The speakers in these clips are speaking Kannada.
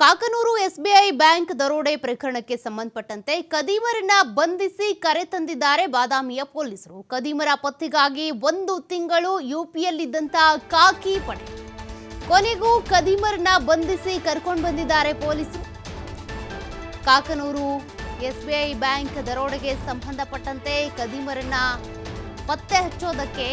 ಕಾಕನೂರು ಎಸ್ಬಿಐ ಬ್ಯಾಂಕ್ ದರೋಡೆ ಪ್ರಕರಣಕ್ಕೆ ಸಂಬಂಧಪಟ್ಟಂತೆ ಕದೀಮರನ್ನ ಬಂಧಿಸಿ ಕರೆ ತಂದಿದ್ದಾರೆ ಬಾದಾಮಿಯ ಪೊಲೀಸರು. ಕದೀಮರ ಪತ್ತೆಗಾಗಿ ಒಂದು ತಿಂಗಳು ಯುಪಿಯಲ್ಲಿದ್ದಂತ ಕಾಕಿ ಪಡೆ. ಕೊನೆಗೂ ಕದೀಮರನ್ನ ಬಂಧಿಸಿ ಕರ್ಕೊಂಡು ಬಂದಿದ್ದಾರೆ ಪೊಲೀಸರು. ಕಾಕನೂರು ಎಸ್ಬಿಐ ಬ್ಯಾಂಕ್ ದರೋಡೆಗೆ ಸಂಬಂಧಪಟ್ಟಂತೆ ಕದೀಮರನ್ನ ಪತ್ತೆ ಹಚ್ಚೋದಕ್ಕೆ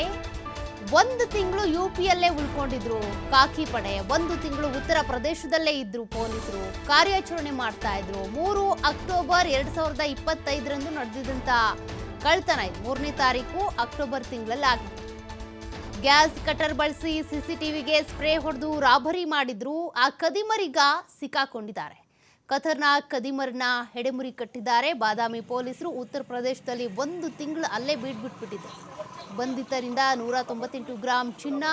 ಒಂದು ತಿಂಗಳು ಯು ಪಿಯಲ್ಲೇ ಉಳ್ಕೊಂಡಿದ್ರು. ಕಾಕಿ ಪಡೆ, ಒಂದು ತಿಂಗಳು ಉತ್ತರ ಪ್ರದೇಶದಲ್ಲೇ ಇದ್ರು ಪೊಲೀಸರು. ಕಾರ್ಯಾಚರಣೆ ಮಾಡ್ತಾ ಇದ್ರು. ಮೂರು ಅಕ್ಟೋಬರ್ ಎರಡ್ ಸಾವಿರದ ಇಪ್ಪತ್ತೈದರಂದು ನಡೆದಿದ್ದಂತ ಕಳ್ತನ ಇದು. ಮೂರನೇ ತಾರೀಕು ಅಕ್ಟೋಬರ್ ತಿಂಗಳಲ್ಲಿ ಆಗಿತ್ತು ಗ್ಯಾಸ್ ಕಟರ್ ಬಳಸಿ ಸಿಸಿಟಿವಿಗೆ ಸ್ಪ್ರೇ ಹೊಡೆದು ರಾಬರಿ ಮಾಡಿದ್ರು. ಆ ಕದಿಮರಿಗ ಸಿಕ್ಕಾಕೊಂಡಿದ್ದಾರೆ. ಕತರ್ನ ಕದಿಮರ್ನ ಹೆಡೆಮುರಿ ಕಟ್ಟಿದ್ದಾರೆ. ಬಾದಾಮಿ ಪೊಲೀಸರು ಉತ್ತರ ಪ್ರದೇಶದಲ್ಲಿ ಒಂದು ತಿಂಗಳು ಅಲ್ಲೇ ಬೀಡ್ಬಿಟ್ಬಿಟ್ಟಿದ್ರು ಬಂಧಿತರಿಂದ ನೂರ ತೊಂಬತ್ತೆಂಟು ಗ್ರಾಂ ಚಿನ್ನ,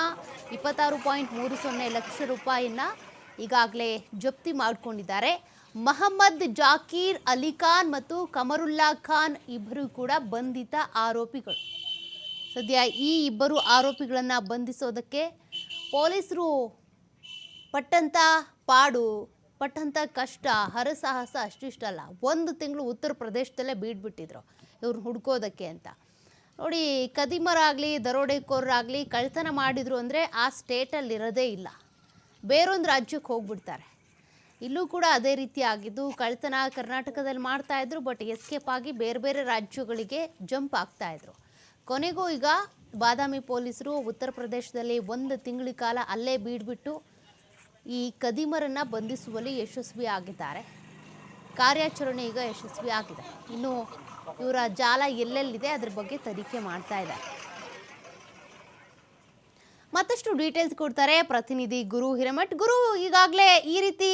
ಇಪ್ಪತ್ತಾರು ಪಾಯಿಂಟ್ ಮೂರು ಸೊನ್ನೆ ಲಕ್ಷ ರೂಪಾಯಿಯನ್ನ ಈಗಾಗಲೇ ಜಪ್ತಿ ಮಾಡಿಕೊಂಡಿದ್ದಾರೆ. ಮಹಮ್ಮದ್ ಜಾಕೀರ್ ಅಲಿ ಖಾನ್ ಮತ್ತು ಕಮರುಲ್ಲಾ ಖಾನ್ ಇಬ್ಬರು ಕೂಡ ಬಂಧಿತ ಆರೋಪಿಗಳು. ಸದ್ಯ ಈ ಇಬ್ಬರು ಆರೋಪಿಗಳನ್ನು ಬಂಧಿಸೋದಕ್ಕೆ ಪೊಲೀಸರು ಪಟ್ಟಂತ ಪಾಡು, ಪಟ್ಟಂತ ಕಷ್ಟ, ಹರಸಾಹಸ ಅಷ್ಟಿಷ್ಟಲ್ಲ. ಒಂದು ತಿಂಗಳು ಉತ್ತರ ಪ್ರದೇಶದಲ್ಲೇ ಬೀಡ್ಬಿಟ್ಟಿದ್ರು ಇವ್ರನ್ನ ಹುಡ್ಕೋದಕ್ಕೆ ಅಂತ. ನೋಡಿ ಕದಿಮರಾಗಲಿ ದರೋಡೆಕೋರರಾಗಲಿ ಕಳ್ತನ ಮಾಡಿದರು ಅಂದರೆ ಆ ಸ್ಟೇಟಲ್ಲಿ ಇರೋದೇ ಇಲ್ಲ. ಬೇರೊಂದು ರಾಜ್ಯಕ್ಕೆ ಹೋಗ್ಬಿಡ್ತಾರೆ. ಇಲ್ಲೂ ಕೂಡ ಅದೇ ರೀತಿ ಆಗಿದ್ದು ಕಳ್ತನ ಕರ್ನಾಟಕದಲ್ಲಿ ಮಾಡ್ತಾ ಇದ್ರು ಬಟ್ ಎಸ್ಕೇಪ್ ಆಗಿ ಬೇರೆ ಬೇರೆ ರಾಜ್ಯಗಳಿಗೆ ಜಂಪ್ ಆಗ್ತಾ ಇದ್ರು. ಕೊನೆಗೂ ಈಗ ಬಾದಾಮಿ ಪೊಲೀಸರು ಉತ್ತರ ಪ್ರದೇಶದಲ್ಲಿ ಒಂದು ತಿಂಗಳ ಕಾಲ ಅಲ್ಲೇ ಬೀಡ್ಬಿಟ್ಟು ಈ ಕದಿಮರನ್ನು ಬಂಧಿಸುವಲ್ಲಿ ಯಶಸ್ವಿ ಆಗಿದ್ದಾರೆ. ಕಾರ್ಯಾಚರಣೆ ಈಗ ಯಶಸ್ವಿ ಆಗಿದೆ. ಇನ್ನು ಇವರ ಜಾಲ ಎಲ್ಲೆಲ್ಲಿದೆ ಅದ್ರ ಬಗ್ಗೆ ತನಿಖೆ ಮಾಡ್ತಾ ಇದೆ. ಮತ್ತಷ್ಟು ಡೀಟೇಲ್ಸ್ ಕೊಡ್ತಾರೆ ಪ್ರತಿನಿಧಿ ಗುರು ಹಿರೇಮಠ್. ಗುರು, ಈಗಾಗಲೇ ಈ ರೀತಿ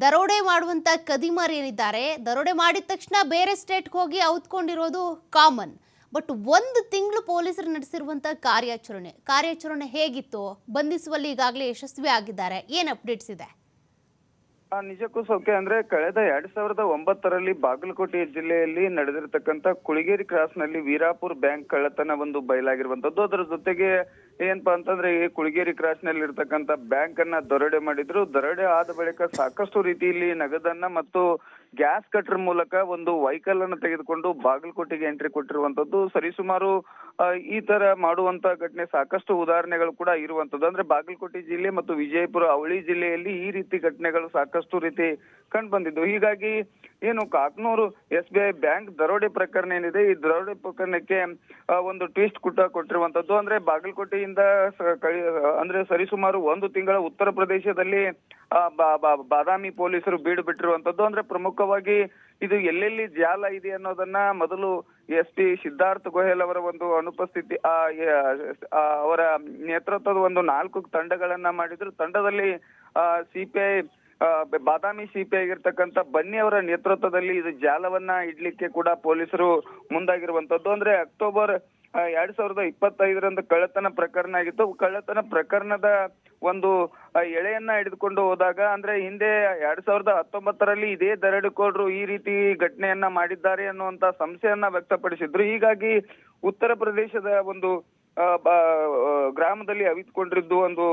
ದರೋಡೆ ಮಾಡುವಂತ ಕದಿಮಾರಿ ಏನಿದ್ದಾರೆ? ದರೋಡೆ ಮಾಡಿದ ತಕ್ಷಣ ಬೇರೆ ಸ್ಟೇಟ್ಗೆ ಹೋಗಿ ಔತ್ಕೊಂಡಿರೋದು ಕಾಮನ್. ಬಟ್ ಒಂದು ತಿಂಗಳು ಪೊಲೀಸರು ನಡೆಸಿರುವಂಥ ಕಾರ್ಯಾಚರಣೆ ಕಾರ್ಯಾಚರಣೆ ಹೇಗಿತ್ತು? ಬಂಧಿಸುವಲ್ಲಿ ಈಗಾಗಲೇ ಯಶಸ್ವಿ ಆಗಿದ್ದಾರೆ. ಏನು ಅಪ್ಡೇಟ್ಸ್ ಇದೆ? ನಿಜಕ್ಕೂ ಸೌಖ್ಯ ಅಂದ್ರೆ ಕಳೆದ ಎರಡ್ ಸಾವಿರದ ಒಂಬತ್ತರಲ್ಲಿ ಬಾಗಲಕೋಟೆ ಜಿಲ್ಲೆಯಲ್ಲಿ ನಡೆದಿರತಕ್ಕಂತ ಕುಳಿಗೇರಿ ಕ್ರಾಸ್ನಲ್ಲಿ ವೀರಾಪುರ್ ಬ್ಯಾಂಕ್ ಕಳ್ಳತನ ಒಂದು ಬಯಲಾಗಿರುವಂತದ್ದು ಅದರ ಜೊತೆಗೆ ಏನಪ್ಪಾ ಅಂತಂದ್ರೆ ಈ ಕುಳಿಗೇರಿ ಕ್ರಾಸ್ನಲ್ಲಿ ಇರ್ತಕ್ಕಂತ ಬ್ಯಾಂಕ್ ಅನ್ನ ದರೋಡೆ ಮಾಡಿದ್ರು. ದರೋಡೆ ಆದ ಬಳಿಕ ಸಾಕಷ್ಟು ರೀತಿಯಲ್ಲಿ ನಗದನ್ನ ಮತ್ತು ಗ್ಯಾಸ್ ಕಟರ್ ಮೂಲಕ ಒಂದು ವೆಹಿಕಲ್ ಅನ್ನು ತೆಗೆದುಕೊಂಡು ಬಾಗಲಕೋಟೆಗೆ ಎಂಟ್ರಿ ಕೊಟ್ಟಿರುವಂತದ್ದು ಸರಿಸುಮಾರು ಈ ತರ ಮಾಡುವಂತ ಘಟನೆ ಸಾಕಷ್ಟು ಉದಾಹರಣೆಗಳು ಕೂಡ ಇರುವಂತದ್ದು ಅಂದ್ರೆ ಬಾಗಲಕೋಟೆ ಜಿಲ್ಲೆ ಮತ್ತು ವಿಜಯಪುರ ಅವಳಿ ಜಿಲ್ಲೆಯಲ್ಲಿ ಈ ರೀತಿ ಘಟನೆಗಳು ಸಾಕಷ್ಟು ರೀತಿ ಕಂಡು ಬಂದಿದ್ದು ಹೀಗಾಗಿ ಏನು Kaknur S B I bank ದರೋಡೆ ಪ್ರಕರಣ ಏನಿದೆ, ಈ ದರೋಡೆ ಪ್ರಕರಣಕ್ಕೆ ಒಂದು ಟ್ವಿಸ್ಟ್ ಕುಟ್ಟ ಕೊಟ್ಟಿರುವಂತದ್ದು ಅಂದ್ರೆ ಬಾಗಲಕೋಟೆಯಿಂದ ಅಂದ್ರೆ ಸರಿಸುಮಾರು ಒಂದು ತಿಂಗಳ ಉತ್ತರ ಪ್ರದೇಶದಲ್ಲಿ ಬಾದಾಮಿ ಪೊಲೀಸರು ಬೀಡು ಬಿಟ್ಟಿರುವಂತದ್ದು ಅಂದ್ರೆ ಪ್ರಮುಖವಾಗಿ ಇದು ಎಲ್ಲೆಲ್ಲಿ ಜಾಲ ಇದೆ ಅನ್ನೋದನ್ನ ಮೊದಲು ಎಸ್ ಪಿ ಸಿದ್ಧಾರ್ಥ್ ಗೋಯಲ್ ಅವರ ಒಂದು ಅನುಪಸ್ಥಿತಿ ಆ ಅವರ ನೇತೃತ್ವದ ಒಂದು ನಾಲ್ಕು ತಂಡಗಳನ್ನ ಮಾಡಿದ್ರು. ತಂಡದಲ್ಲಿ ಸಿಪಿಐ ಬಾದಾಮಿ ಸಿಪಿ ಆಗಿರ್ತಕ್ಕಂಥ ಬನ್ನಿ ಅವರ ನೇತೃತ್ವದಲ್ಲಿ ಇದು ಜಾಲವನ್ನ ಇಡ್ಲಿಕ್ಕೆ ಕೂಡ ಪೊಲೀಸರು ಮುಂದಾಗಿರುವಂತದ್ದು. ಅಂದ್ರೆ ಅಕ್ಟೋಬರ್ ಆ, ಎರಡ್ ಸಾವಿರದ ಇಪ್ಪತ್ತೈದರಂದು ಕಳ್ಳತನ ಪ್ರಕರಣ ಆಗಿತ್ತು. ಕಳ್ಳತನ ಪ್ರಕರಣದ ಒಂದು ಎಳೆಯನ್ನ ಹಿಡಿದುಕೊಂಡು ಹೋದಾಗ ಅಂದ್ರೆ ಹಿಂದೆ ಎರಡ್ ಸಾವಿರದ ಹತ್ತೊಂಬತ್ತರಲ್ಲಿ ಇದೇ ದರೋಡೆಕೋರರು ಈ ರೀತಿ ಘಟನೆಯನ್ನ ಮಾಡಿದ್ದಾರೆ ಅನ್ನುವಂತ ಸಂಶಯವನ್ನ ವ್ಯಕ್ತಪಡಿಸಿದ್ರು. ಹೀಗಾಗಿ ಉತ್ತರ ಪ್ರದೇಶದ ಒಂದು ಗ್ರಾಮದಲ್ಲಿ ಅವಿತ್ಕೊಂಡಿದ್ದು ಒಂದು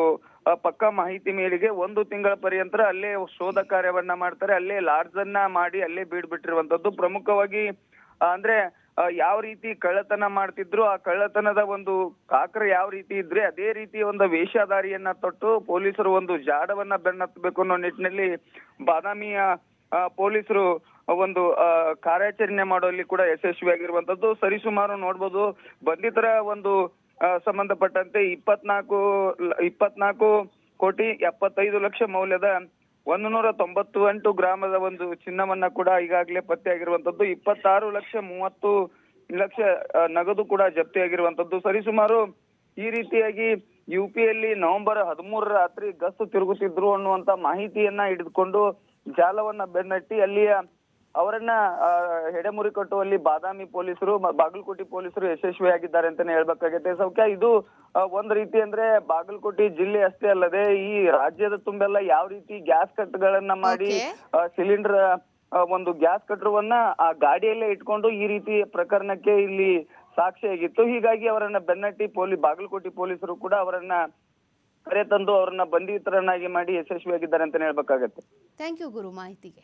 ಪಕ್ಕಾ ಮಾಹಿತಿ ಮೇರೆಗೆ ಒಂದು ತಿಂಗಳ ಪರ್ಯಂತ ಅಲ್ಲೇ ಶೋಧ ಕಾರ್ಯವನ್ನ ಮಾಡ್ತಾರೆ. ಅಲ್ಲೇ ಲಾಡ್ಜ್ ಅನ್ನ ಮಾಡಿ ಅಲ್ಲೇ ಬೀಡ್ಬಿಟ್ಟಿರುವಂತದ್ದು ಪ್ರಮುಖವಾಗಿ ಆ, ಅಂದ್ರೆ ಯಾವ ರೀತಿ ಕಳ್ಳತನ ಮಾಡ್ತಿದ್ರು, ಆ ಕಳ್ಳತನದ ಒಂದು ಕಾಕರ ಯಾವ ರೀತಿ ಇದ್ರೆ ಅದೇ ರೀತಿ ಒಂದು ವೇಷಧಾರಿಯನ್ನ ತೊಟ್ಟು ಪೊಲೀಸರು ಒಂದು ಜಾಡವನ್ನ ಬೆನ್ನತ್ತಬೇಕು ಅನ್ನೋ ನಿಟ್ಟಿನಲ್ಲಿ ಬಾದಾಮಿಯ ಪೊಲೀಸರು ಒಂದು ಕಾರ್ಯಾಚರಣೆ ಮಾಡುವಲ್ಲಿ ಕೂಡ ಯಶಸ್ವಿಯಾಗಿರುವಂತದ್ದು ಸರಿಸುಮಾರು ನೋಡ್ಬೋದು, ಬಂಧಿತರ ಒಂದು ಸಂಬಂಧಪಟ್ಟಂತೆ ಇಪ್ಪತ್ನಾಲ್ಕು ಇಪ್ಪತ್ನಾಲ್ಕು ಕೋಟಿ ಎಪ್ಪತ್ತೈದು ಲಕ್ಷ ಮೌಲ್ಯದ ಒಂದು ನೂರ ತೊಂಬತ್ತು ಎಂಟು ಗ್ರಾಮದ ಒಂದು ಚಿನ್ನವನ್ನ ಕೂಡ ಈಗಾಗಲೇ ಪತ್ತೆಯಾಗಿರುವಂತದ್ದು. ಇಪ್ಪತ್ತಾರು ಲಕ್ಷ ಮೂವತ್ತು ಲಕ್ಷ ನಗದು ಕೂಡ ಜಪ್ತಿಯಾಗಿರುವಂತದ್ದು. ಸರಿಸುಮಾರು ಈ ರೀತಿಯಾಗಿ ಯು ಪಿಯಲ್ಲಿ ನವೆಂಬರ್ ಹದಿಮೂರರ ರಾತ್ರಿ ಗಸ್ತು ತಿರುಗುತ್ತಿದ್ರು ಅನ್ನುವಂತ ಮಾಹಿತಿಯನ್ನ ಹಿಡಿದುಕೊಂಡು ಜಾಲವನ್ನ ಬೆನ್ನಟ್ಟಿ ಅಲ್ಲಿಯ ಅವರನ್ನ ಹೆಡೆಮುರಿ ಕಟ್ಟುವಲ್ಲಿ ಬಾದಾಮಿ ಪೊಲೀಸರು ಬಾಗಲಕೋಟೆ ಪೊಲೀಸರು ಯಶಸ್ವಿಯಾಗಿದ್ದಾರೆ ಅಂತಾನೆ ಹೇಳ್ಬೇಕಾಗತ್ತೆ. ಸೌಖ್ಯ ಇದು ಒಂದ್ ರೀತಿ ಅಂದ್ರೆ ಬಾಗಲಕೋಟೆ ಜಿಲ್ಲೆ ಅಷ್ಟೇ ಅಲ್ಲದೆ ಈ ರಾಜ್ಯದ ತುಂಬೆಲ್ಲ ಯಾವ ರೀತಿ ಗ್ಯಾಸ್ ಕಟ್ಗಳನ್ನ ಮಾಡಿ ಸಿಲಿಂಡರ್ ಒಂದು ಗ್ಯಾಸ್ ಕಟ್ರವನ್ನ ಆ ಗಾಡಿಯಲ್ಲೇ ಇಟ್ಕೊಂಡು ಈ ರೀತಿ ಪ್ರಕರಣಕ್ಕೆ ಇಲ್ಲಿ ಸಾಕ್ಷಿಯಾಗಿತ್ತು ಹೀಗಾಗಿ ಅವರನ್ನ ಬೆನ್ನಟ್ಟಿ ಪೊಲೀ ಬಾಗಲಕೋಟೆ ಪೊಲೀಸರು ಕೂಡ ಅವರನ್ನ ಕರೆ ತಂದು ಅವರನ್ನ ಬಂಧಿತರನ್ನಾಗಿ ಮಾಡಿ ಯಶಸ್ವಿಯಾಗಿದ್ದಾರೆ ಅಂತಾನೆ ಹೇಳ್ಬೇಕಾಗತ್ತೆ. ಥ್ಯಾಂಕ್ ಯು ಗುರು ಮಾಹಿತಿಗೆ.